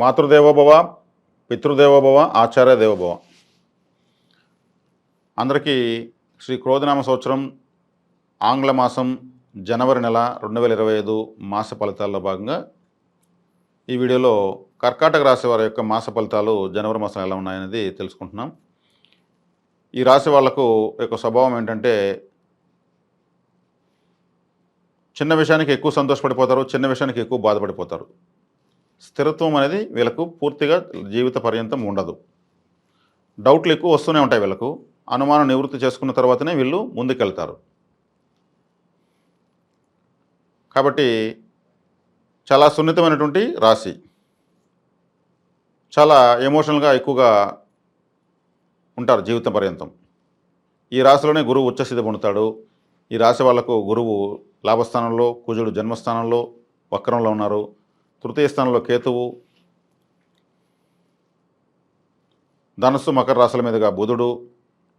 మాతృదేవోభవ పితృదేవోభవ ఆచార్య దేవోభవ అందరికీ శ్రీ క్రోధనామ సంవత్సరం ఆంగ్ల మాసం జనవరి నెల రెండు వేల ఇరవై ఐదు మాస ఫలితాల్లో భాగంగా ఈ వీడియోలో కర్కాటక రాశి వారి యొక్క మాస ఫలితాలు జనవరి మాసం ఎలా ఉన్నాయనేది తెలుసుకుంటున్నాం. ఈ రాశి వాళ్ళకు యొక్క స్వభావం ఏంటంటే చిన్న విషయానికి ఎక్కువ సంతోషపడిపోతారు చిన్న విషయానికి ఎక్కువ బాధపడిపోతారు. స్థిరత్వం అనేది వీళ్ళకు పూర్తిగా జీవిత పర్యంతం ఉండదు. డౌట్లు ఎక్కువ వస్తూనే ఉంటాయి వీళ్ళకు. అనుమానం నివృత్తి చేసుకున్న తర్వాతనే వీళ్ళు ముందుకెళ్తారు. కాబట్టి చాలా సున్నితమైనటువంటి రాశి. చాలా ఎమోషనల్గా ఎక్కువగా ఉంటారు జీవిత పర్యంతం ఈ రాశిలోనే గురువు ఉచ్చస్థితి పొందుతాడు. ఈ రాశి వాళ్ళకు గురువు లాభస్థానంలో కుజుడు జన్మస్థానంలో వక్రంలో ఉన్నారు. తృతీయ స్థానంలో కేతువు ధనస్సు మకర రాశుల మీదుగా బుధుడు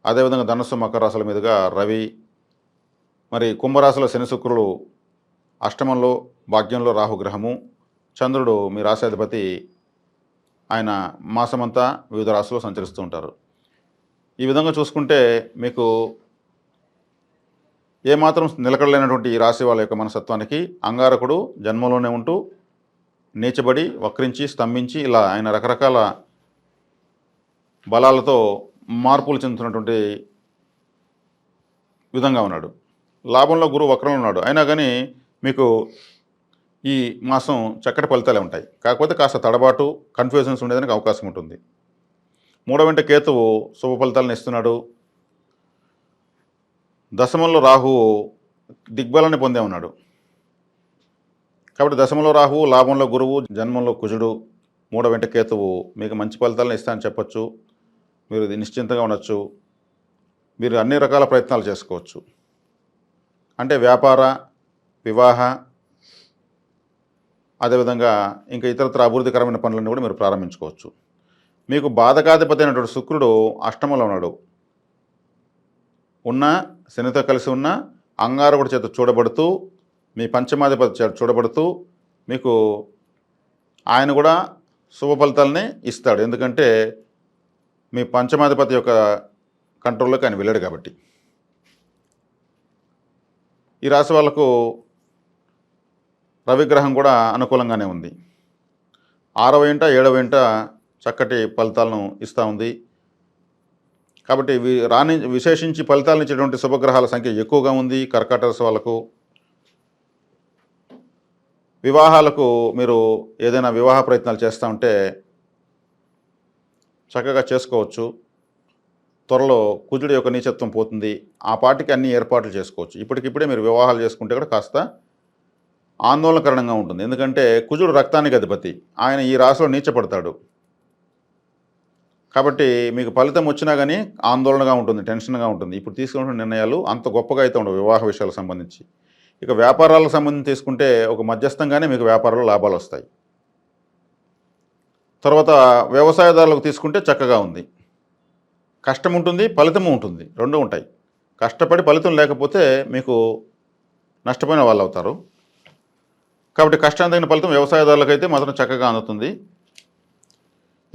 అదేవిధంగా ధనస్సు మకర రాశుల మీదుగా రవి. మరి కుంభరాశిలో శని శుక్రులు అష్టమంలో భాగ్యంలో రాహుగ్రహము చంద్రుడు మీ రాశాధిపతి ఆయన మాసమంతా వివిధ రాశుల్లో సంచరిస్తూ ఉంటారు. ఈ విధంగా చూసుకుంటే మీకు ఏమాత్రం నిలకడలేనటువంటి ఈ రాశి వాళ్ళ యొక్క మనసత్వానికి అంగారకుడు జన్మలోనే ఉంటూ నీచబడి వక్రించి స్తంభించి ఇలా ఆయన రకరకాల బలాలతో మార్పులు చెందుతున్నటువంటి విధంగా ఉన్నాడు. లాభంలో గురువు వక్రంలో ఉన్నాడు. అయినా కానీ మీకు ఈ మాసం చక్కటి ఫలితాలే ఉంటాయి. కాకపోతే కాస్త తడబాటు కన్ఫ్యూజన్స్ ఉండేదానికి అవకాశం ఉంటుంది. మూడవ వెంట కేతువు శుభ ఫలితాలను ఇస్తున్నాడు. దశమంలో రాహువు దిగ్బలాన్ని పొందే ఉన్నాడు. కాబట్టి దశమంలో రాహువు లాభంలో గురువు జన్మంలో కుజుడు మూడవ వెంట కేతువు. మీకు మంచి ఫలితాలను ఇస్తానని చెప్పొచ్చు. మీరు నిశ్చింతగా ఉండొచ్చు. మీరు అన్ని రకాల ప్రయత్నాలు చేసుకోవచ్చు. అంటే వ్యాపార వివాహ అదేవిధంగా ఇంకా ఇతరత్ర అభివృద్ధికరమైన పనులన్నీ కూడా మీరు ప్రారంభించుకోవచ్చు. మీకు బాధకాధిపతి అయినటువంటి శుక్రుడు అష్టమంలో ఉన్నాడు. ఉన్న శనితో కలిసి ఉన్న అంగారకుడి చేత చూడబడుతూ మీ పంచమాధిపతి చూడబడుతూ మీకు ఆయన కూడా శుభ ఫలితాలని ఇస్తాడు. ఎందుకంటే మీ పంచమాధిపతి యొక్క కంట్రోల్లోకి ఆయన వెళ్ళాడు కాబట్టి. ఈ రాశి వాళ్ళకు రవిగ్రహం కూడా అనుకూలంగానే ఉంది. ఆరవ ఇంట ఏడవ ఇంట చక్కటి ఫలితాలను ఇస్తూ ఉంది. కాబట్టి రాని రాణి విశేషించి ఫలితాలను ఇచ్చేటువంటి శుభగ్రహాల సంఖ్య ఎక్కువగా ఉంది. కర్కాటక వాళ్ళకు వివాహాలకు మీరు ఏదైనా వివాహ ప్రయత్నాలు చేస్తూ ఉంటే చక్కగా చేసుకోవచ్చు. త్వరలో కుజుడి యొక్క నీచత్వం పోతుంది. ఆ పాటికి అన్ని ఏర్పాట్లు చేసుకోవచ్చు. ఇప్పటికిప్పుడే మీరు వివాహాలు చేసుకుంటే కూడా కాస్త ఆందోళనకరణంగా ఉంటుంది. ఎందుకంటే కుజుడు రక్తానికి అధిపతి. ఆయన ఈ రాశిలో నీచపడతాడు. కాబట్టి మీకు ఫలితం వచ్చినా కానీ ఆందోళనగా ఉంటుంది టెన్షన్గా ఉంటుంది. ఇప్పుడు తీసుకున్న నిర్ణయాలు అంత గొప్పగా అయితే ఉండవు వివాహ విషయాలకు సంబంధించి. ఇక వ్యాపారాలకు సంబంధించి తీసుకుంటే ఒక మధ్యస్థంగానే మీకు వ్యాపారంలో లాభాలు వస్తాయి. తర్వాత వ్యవసాయదారులకు తీసుకుంటే చక్కగా ఉంది. కష్టం ఉంటుంది ఫలితము ఉంటుంది. రెండు ఉంటాయి. కష్టపడి ఫలితం లేకపోతే మీకు నష్టపోయిన వాళ్ళు అవుతారు. కాబట్టి కష్టానికి తగిన ఫలితం వ్యవసాయదారులకైతే మాత్రం చక్కగా అందుతుంది.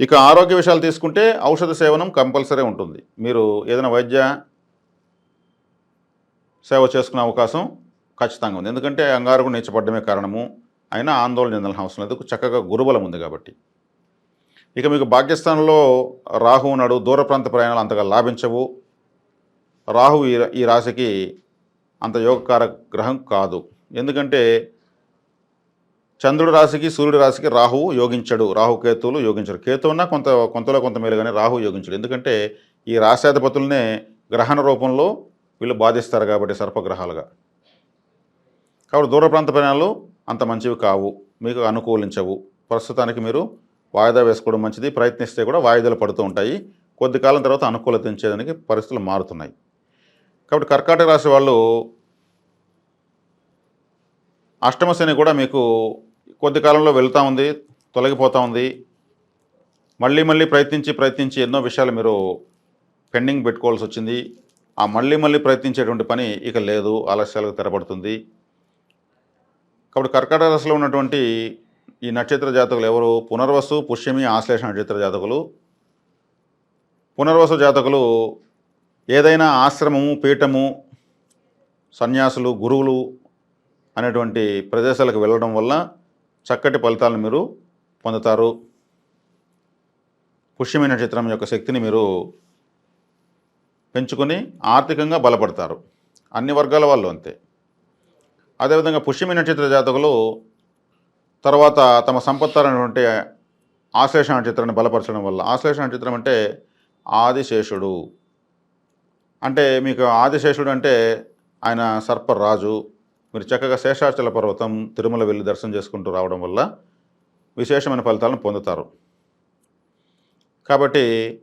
ఇక ఆరోగ్య విషయాలు తీసుకుంటే ఔషధ సేవనం కంపల్సరీ ఉంటుంది. మీరు ఏదైనా వైద్య సేవ చేసుకునే అవకాశం ఖచ్చితంగా ఉంది. ఎందుకంటే అంగారకు నేర్చబడ్డమే కారణము. అయినా ఆందోళన చెందాల్సిన అవసరం లేదు. చక్కగా గురుబలం ఉంది కాబట్టి. ఇక మీకు భాగ్యస్థానంలో రాహు ఉన్నాడు. దూర ప్రాంత ప్రయాణాలు అంతగా లాభించవు. రాహు ఈ ఈ రాశికి అంత యోగకార గ్రహం కాదు. ఎందుకంటే చంద్రుడి రాశికి సూర్యుడి రాశికి రాహువు యోగించడు. రాహుకేతువులు యోగించడు కేతు ఉన్నా కొంత కొంతలో కొంతమేలు కానీ రాహు యోగించడు. ఎందుకంటే ఈ రాశాధిపతులనే గ్రహణ రూపంలో వీళ్ళు బాధిస్తారు కాబట్టి సర్పగ్రహాలుగా. కాబట్టి దూర ప్రాంత ప్రయాణాలు అంత మంచివి కావు. మీకు అనుకూలించవు. ప్రస్తుతానికి మీరు వాయిదా వేసుకోవడం మంచిది. ప్రయత్నిస్తే కూడా వాయిదాలు పడుతూ ఉంటాయి. కొద్ది కాలం తర్వాత అనుకూలత ఇచ్చేదానికి పరిస్థితులు మారుతున్నాయి. కాబట్టి కర్కాటక రాశి వాళ్ళు అష్టమ శని కూడా మీకు కొద్ది కాలంలో వెళ్తూ ఉంది తొలగిపోతూ ఉంది. మళ్ళీ మళ్ళీ ప్రయత్నించి ప్రయత్నించి ఎన్నో విషయాలు మీరు పెండింగ్ పెట్టుకోవాల్సి వచ్చింది. ఆ మళ్ళీ మళ్ళీ ప్రయత్నించేటువంటి పని ఇక లేదు. ఆలస్యాలకు తెరపడుతుంది. కాబట్టి కర్కాటక రాశిలో ఉన్నటువంటి ఈ నక్షత్ర జాతకులు ఎవరు? పునర్వసు పుష్యమి ఆశ్లేష నక్షత్ర జాతకులు. పునర్వసు జాతకులు ఏదైనా ఆశ్రమము పీఠము సన్యాసులు గురువులు అనేటువంటి ప్రదేశాలకు వెళ్ళడం వల్ల చక్కటి ఫలితాలను మీరు పొందుతారు. పుష్యమి నక్షత్రం యొక్క శక్తిని మీరు పెంచుకొని ఆర్థికంగా బలపడతారు. అన్ని వర్గాల వాళ్ళు అంతే. అదేవిధంగా పుష్యమి నక్షత్ర జాతకులు తర్వాత తమ సంపత్తరైనటువంటి ఆశ్లేష నక్షత్రాన్ని బలపరచడం వల్ల. ఆశ్లేష నక్షత్రం అంటే ఆదిశేషుడు. అంటే మీకు ఆదిశేషుడు అంటే ఆయన సర్పరాజు. మీరు చక్కగా శేషాచల పర్వతం తిరుమల వెళ్ళి దర్శనం చేసుకుంటూ రావడం వల్ల విశేషమైన ఫలితాలను పొందుతారు. కాబట్టి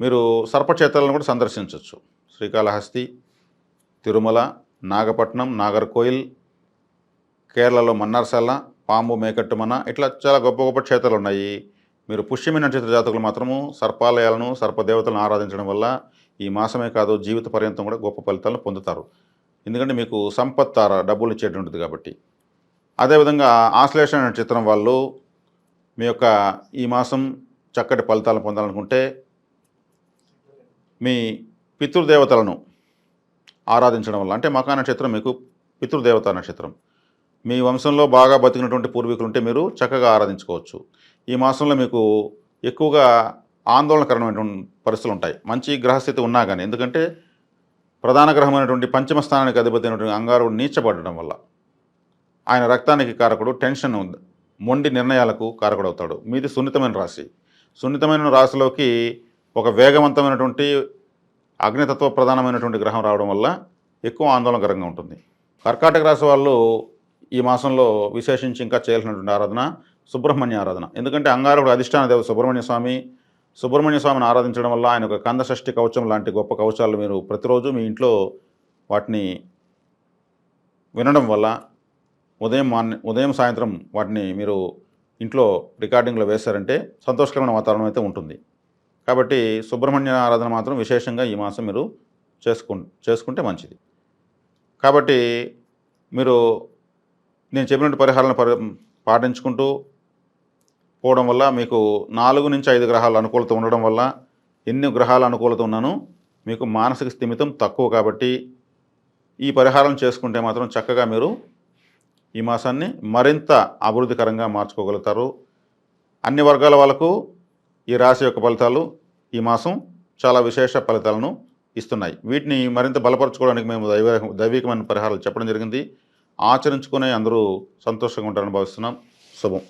మీరు సర్పక్షేత్రాలను కూడా సందర్శించవచ్చు శ్రీకాళహస్తి తిరుమల నాగపట్నం నాగర్కోయిల్ కేరళలో మన్నార్శాల పాంబు మేకట్టుమన ఇట్లా చాలా గొప్ప గొప్ప క్షేత్రాలు ఉన్నాయి మీరు పుష్యమి నక్షత్ర జాతకులు మాత్రము సర్పాలయాలను సర్పదేవతలను ఆరాధించడం వల్ల ఈ మాసమే కాదు జీవిత పర్యంతం కూడా గొప్ప ఫలితాలను పొందుతారు. ఎందుకంటే మీకు సంపత్తార డబ్బులు ఇచ్చేటువంటిది కాబట్టి. అదేవిధంగా ఆశ్లేష నక్షత్రం వాళ్ళు మీ యొక్క ఈ మాసం చక్కటి ఫలితాలను పొందాలనుకుంటే మీ పితృదేవతలను ఆరాధించడం వల్ల అంటే మకా నక్షత్రం మీకు పితృదేవతా నక్షత్రం. మీ వంశంలో బాగా బతికినటువంటి పూర్వీకులు ఉంటే మీరు చక్కగా ఆరాధించుకోవచ్చు. ఈ మాసంలో మీకు ఎక్కువగా ఆందోళనకరమైనటువంటి పరిస్థితులు ఉంటాయి మంచి గ్రహస్థితి ఉన్నా కానీ ఎందుకంటే ప్రధాన గ్రహమైనటువంటి పంచమ స్థానానికి అధిపతి అయినటువంటి అంగారుడు నీచబడడం వల్ల ఆయన రక్తానికి కారకుడు టెన్షన్ మొండి నిర్ణయాలకు కారకుడు అవుతాడు మీది సున్నితమైన రాశి. సున్నితమైన రాశిలోకి ఒక వేగవంతమైనటువంటి అగ్నితత్వ ప్రధానమైనటువంటి గ్రహం రావడం వల్ల ఎక్కువ ఆందోళనకరంగా ఉంటుంది. కర్కాటక రాశి వాళ్ళు ఈ మాసంలో విశేషించి ఇంకా చేయాల్సినటువంటి ఆరాధన సుబ్రహ్మణ్య ఆరాధన. ఎందుకంటే అంగారకుడు అధిష్టాన దేవ సుబ్రహ్మణ్య స్వామి సుబ్రహ్మణ్య స్వామిని ఆరాధించడం వల్ల ఆయన ఒక కంద షష్ఠి కవచం లాంటి గొప్ప కవచాలు మీరు ప్రతిరోజు మీ ఇంట్లో వాటిని వినడం వల్ల ఉదయం మార్ని ఉదయం సాయంత్రం వాటిని మీరు ఇంట్లో రికార్డింగ్లో వేశారంటే సంతోషకరమైన వాతావరణం అయితే ఉంటుంది. కాబట్టి సుబ్రహ్మణ్య ఆరాధన మాత్రం విశేషంగా ఈ మాసం మీరు చేసుకు చేసుకుంటే మంచిది. కాబట్టి మీరు నేను చెప్పినట్టు పరిహారాలను పరి పాటించుకుంటూ పోవడం వల్ల మీకు నాలుగు నుంచి ఐదు గ్రహాల అనుకూలత ఉండడం వల్ల ఎన్ని గ్రహాల అనుకూలత ఉన్నానో మీకు మానసిక స్థిమితం తక్కువ కాబట్టి ఈ పరిహారం చేసుకుంటే మాత్రం చక్కగా మీరు ఈ మాసాన్ని మరింత అభివృద్ధికరంగా మార్చుకోగలుగుతారు. అన్ని వర్గాల వాళ్ళకు ఈ రాశి యొక్క ఫలితాలు ఈ మాసం చాలా విశేష ఫలితాలను ఇస్తున్నాయి. వీటిని మరింత బలపరచుకోవడానికి మేము దైవ దైవికమైన పరిహారాలు చెప్పడం జరిగింది. ఆచరించుకునే అందరూ సంతోషంగా ఉంటారని భావిస్తున్నాం. శుభం.